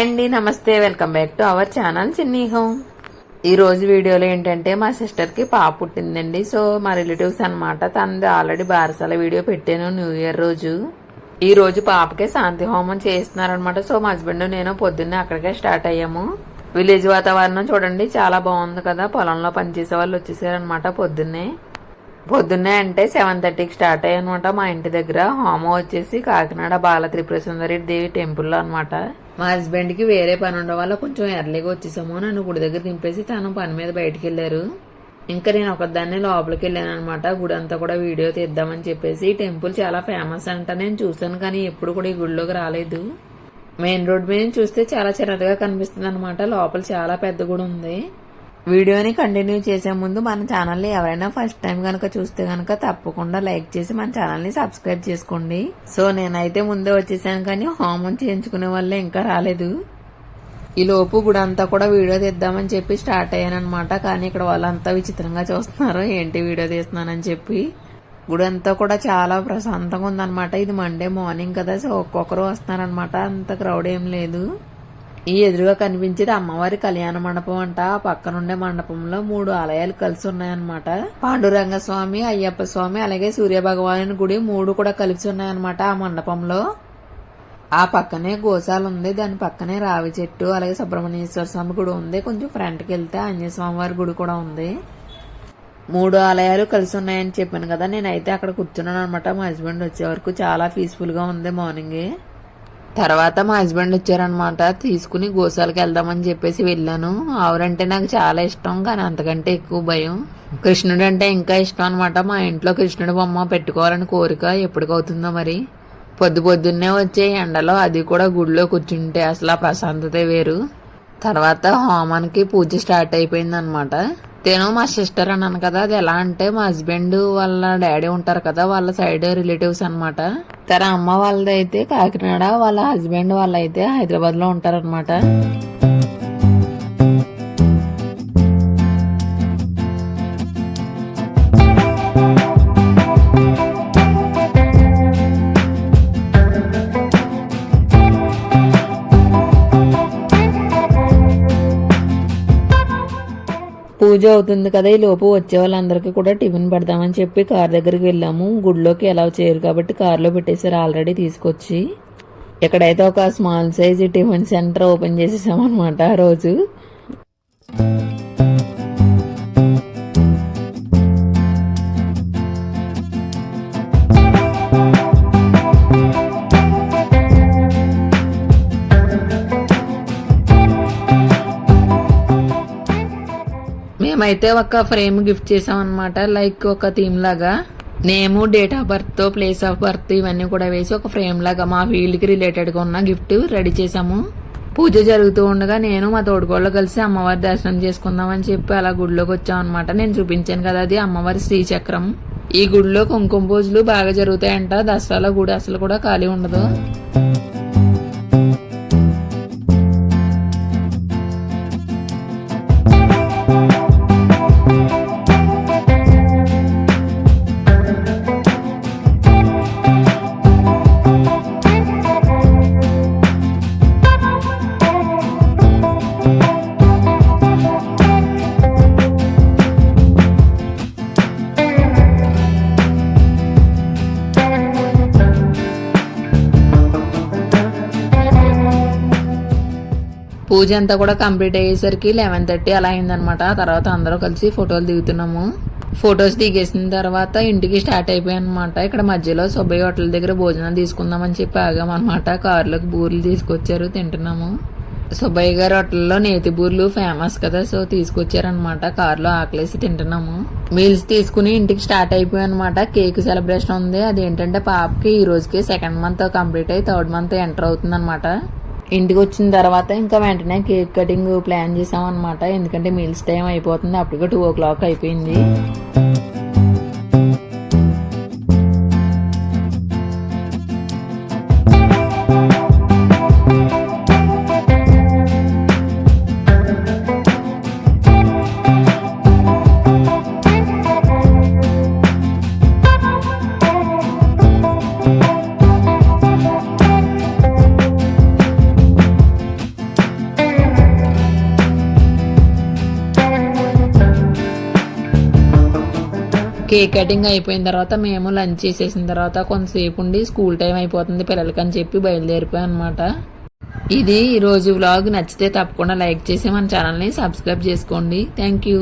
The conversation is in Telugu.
హాయ్ అండి నమస్తే welcome back to our channel Chinni home ఈరోజు వీడియోలో ఏంటంటే మా సిస్టర్కి పాప పుట్టిందండి. సో మా రిలేటివ్స్ అనమాట తనది ఆల్రెడీ బారసాల వీడియో పెట్టాను న్యూ ఇయర్ రోజు. ఈ రోజు పాపకే శాంతి హోమం చేస్తున్నారనమాట సో మా హస్బెండ్ నేను పొద్దున్నే అక్కడికే స్టార్ట్ అయ్యాము. విలేజ్ వాతావరణం చూడండి చాలా బాగుంది కదా. పొలంలో పనిచేసే వాళ్ళు వచ్చేసారనమాట పొద్దున్నే. పొద్దున్నే అంటే సెవెన్ థర్టీకి స్టార్ట్ అయ్యానమాట మా ఇంటి దగ్గర. హోమం వచ్చేసి కాకినాడ బాల త్రిపుర సుందరి దేవి టెంపుల్లో అనమాట మా హస్బెండ్కి వేరే పని ఉండడం వల్ల కొంచెం ఎర్లీగా వచ్చేసాము నన్ను గుడి దగ్గర దింపేసి తను పని మీద బయటికి వెళ్ళారు. ఇంకా నేను ఒకదాన్ని లోపలికి వెళ్ళాను అనమాట గుడి అంతా కూడా వీడియో తీద్దామని చెప్పేసి ఈ టెంపుల్ చాలా ఫేమస్ అంట. నేను చూసాను కానీ ఎప్పుడు కూడా ఈ గుడిలోకి రాలేదు. మెయిన్ రోడ్ మీద చూస్తే చాలా చిన్నదిగా కనిపిస్తుంది అనమాట లోపల చాలా పెద్ద గుడి ఉంది. వీడియోని కంటిన్యూ చేసే ముందు మన ఛానల్ని ఎవరైనా ఫస్ట్ టైం కనుక చూస్తే కనుక తప్పకుండా లైక్ చేసి మన ఛానల్ని సబ్స్క్రైబ్ చేసుకోండి. సో నేనైతే ముందే వచ్చేసాను కానీ హోమం చేయించుకునే వల్లే ఇంకా రాలేదు. ఈ లోపు గుడంతా కూడా వీడియో తీద్దామని చెప్పి స్టార్ట్ అయ్యాను అనమాట కానీ ఇక్కడ వాళ్ళంతా విచిత్రంగా చూస్తున్నారు. ఏంటి వీడియో తీస్తున్నానని చెప్పి. గుడంతా కూడా చాలా ప్రశాంతంగా ఉందన్నమాట. ఇది మండే మార్నింగ్ కదా సో ఒక్కొక్కరు వస్తున్నారనమాట అంత క్రౌడ్ ఏం లేదు. ఈ ఎదురుగా కనిపించేది అమ్మవారి కళ్యాణ మండపం అంట. ఆ పక్కనుండే మండపంలో మూడు ఆలయాలు కలిసి ఉన్నాయన్నమాట. పాండురంగ స్వామి అయ్యప్ప స్వామి అలాగే సూర్య భగవాను గుడి మూడు కూడా కలిసి ఉన్నాయన్నమాట ఆ మండపంలో. ఆ పక్కనే గోశాల ఉంది దాని పక్కనే రావి చెట్టు అలాగే సుబ్రహ్మణ్యేశ్వర స్వామి గుడి ఉంది. కొంచెం ఫ్రంట్కి వెళ్తే ఆంజనేయ స్వామి వారి గుడి కూడా ఉంది. మూడు ఆలయాలు కలిసి ఉన్నాయని చెప్పాను కదా నేనైతే అక్కడ కూర్చున్నాను అనమాట మా హస్బెండ్ వచ్చే వరకు చాలా పీస్ఫుల్గా ఉంది మార్నింగ్ తర్వాత మా హస్బెండ్ వచ్చారనమాట తీసుకుని గోసాలకి వెళ్దామని చెప్పేసి వెళ్ళాను. ఆవురంటే నాకు చాలా ఇష్టం కానీ అంతకంటే ఎక్కువ భయం. కృష్ణుడు అంటే ఇంకా ఇష్టం అనమాట మా ఇంట్లో కృష్ణుడు బొమ్మ పెట్టుకోవాలని కోరిక ఎప్పటికవుతుందో మరి. పొద్దు పొద్దున్నే వచ్చే ఎండలో అది కూడా గుడిలో కూర్చుంటే అసలు ఆ ప్రశాంతతే వేరు. తర్వాత హోమానికి పూజ స్టార్ట్ అయిపోయింది అనమాట నేను మా సిస్టర్ అన్నాను కదా అది ఎలా అంటే మా హస్బెండ్ వాళ్ళ డాడీ ఉంటారు కదా వాళ్ళ సైడ్ రిలేటివ్స్ అనమాట తన అమ్మ వాళ్ళది అయితే కాకినాడ వాళ్ళ హస్బెండ్ వాళ్ళైతే హైదరాబాద్లో ఉంటారనమాట పూజ అవుతుంది కదా ఈ లోపు వచ్చే వాళ్ళందరికీ కూడా టిఫిన్ పెడదామని చెప్పి కార్ దగ్గరికి వెళ్ళాము. గుడిలోకి ఎలా చేయరు కాబట్టి కార్లో పెట్టేసారు ఆల్రెడీ తీసుకొచ్చి. ఎక్కడైతే ఒక small size tiffin centre open చేసేసాం అనమాట ఆ రోజు. అయితే ఒక ఫ్రేమ్ గిఫ్ట్ చేసాం అనమాట లైక్ ఒక థీమ్ లాగా. Name date of birth place of birth ఇవన్నీ కూడా వేసి ఒక ఫ్రేమ్ లాగా మా ఫీల్డ్కి రిలేటెడ్గా ఉన్న గిఫ్ట్ రెడీ చేసాము. పూజ జరుగుతూ ఉండగా నేను మా తోడుకోళ్ళు కలిసి అమ్మవారి దర్శనం చేసుకుందామని చెప్పి అలా గుడిలోకి వచ్చాం అనమాట నేను చూపించాను కదా అది అమ్మవారి శ్రీచక్రం. ఈ గుడిలో కుంకుమ పూజలు బాగా జరుగుతాయంట దసరాలో గుడి అసలు కూడా ఖాళీ ఉండదు. పూజ అంతా కూడా కంప్లీట్ అయ్యేసరికి లెవెన్ థర్టీ అలా అయిందనమాట. తర్వాత అందరూ కలిసి ఫోటోలు దిగుతున్నాము. ఫొటోస్ దిగేసిన తర్వాత ఇంటికి స్టార్ట్ అయిపోయాయి అనమాట ఇక్కడ మధ్యలో సుబ్బయ్య హోటల్ దగ్గర భోజనం తీసుకుందామని చెప్పి ఆగామన్నమాట కారులోకి బూర్లు తీసుకొచ్చారు తింటున్నాము. సుబ్బయ్య గారి హోటల్లో నేతి బూర్లు ఫేమస్ కదా సో తీసుకొచ్చారనమాట కారులో ఆకలేసి తింటున్నాము. మీల్స్ తీసుకుని ఇంటికి స్టార్ట్ అయిపోయాయి అనమాట కేక్ సెలబ్రేషన్ ఉంది. అదేంటంటే పాపకి ఈ రోజుకి సెకండ్ మంత్ కంప్లీట్ అయ్యి థర్డ్ మంత్ ఎంటర్ అవుతుంది అనమాట ఇంటికి వచ్చిన తర్వాత ఇంకా వెంటనే కేక్ కటింగ్ ప్లాన్ చేసాం ఎందుకంటే మీల్స్ టైం అయిపోతుంది. అప్పటికే టూ ఓ క్లాక్ అయిపోయింది. కేక్ కటింగ్ అయిపోయిన తర్వాత మేము లంచ్ చేసేసిన తర్వాత కొంతసేపు ఉండి స్కూల్ టైం అయిపోతుంది పిల్లలకి అని చెప్పి బయలుదేరిపోయాం అనమాట ఇది ఈ రోజు వ్లాగ్. నచ్చితే తప్పకుండా లైక్ చేసి మన ఛానల్ని సబ్స్క్రైబ్ చేసుకోండి. Thank you.